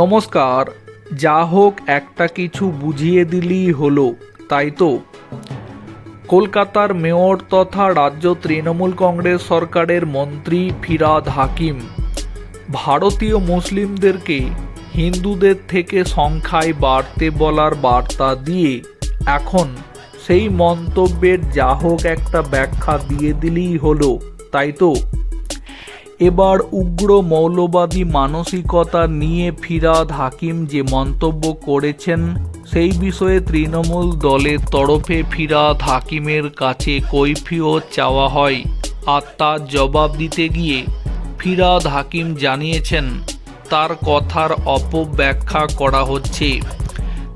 নমস্কার, যা হোক একটা কিছু বুঝিয়ে দিলেই হলো, তাই তো? কলকাতার মেয়র তথা রাজ্য তৃণমূল কংগ্রেস সরকারের মন্ত্রী ফিরাদ হাকিম, ভারতীয় মুসলিমদেরকে হিন্দুদের থেকে সংখ্যায় বাড়তে বলার বার্তা দিয়ে এখন সেই মন্তব্যের যা হোক একটা ব্যাখ্যা দিয়ে দিলেই হলো, তাই তো? এবার উগ্র মৌলবাদী মানসিকতা নিয়ে ফিরাদ হাকিম যে মন্তব্য করেছেন, সেই বিষয়ে তৃণমূল দলের তরফে ফিরাদ হাকিমের কাছে কৈফিয়ত চাওয়া হয়। আর তার জবাব দিতে গিয়ে ফিরাদ হাকিম জানিয়েছেন, তার কথার অপব্যাখ্যা করা হচ্ছে।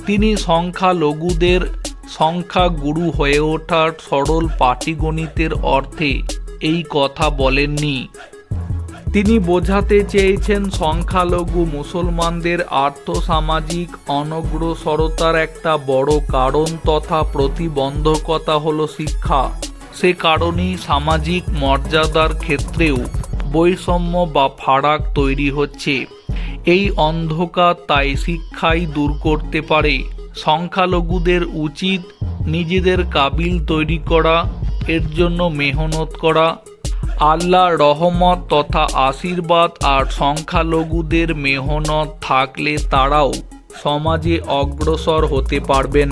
তিনি সংখ্যালঘুদের সংখ্যাগুরু হয়ে ওঠার সরল পাটিগণিতের অর্থে এই কথা বলেননি। তিনি বোঝাতে চেয়েছেন, সংখ্যালঘু মুসলমানদের আর্থসামাজিক অনগ্রসরতার একটা বড় কারণ তথা প্রতিবন্ধকতা হল শিক্ষা। সে কারণেই সামাজিক মর্যাদার ক্ষেত্রেও বৈষম্য বা ফারাক তৈরি হচ্ছে। এই অন্ধকার তাই শিক্ষাই দূর করতে পারে। সংখ্যালঘুদের উচিত নিজেদের কাবিল তৈরি করা, এর জন্য মেহনত করা আল্লাহ রহমত তথা আশীর্বাদ আর সংখ্যালঘুদের মেহনত থাকলে তারাও সমাজে অগ্রসর হতে পারবেন।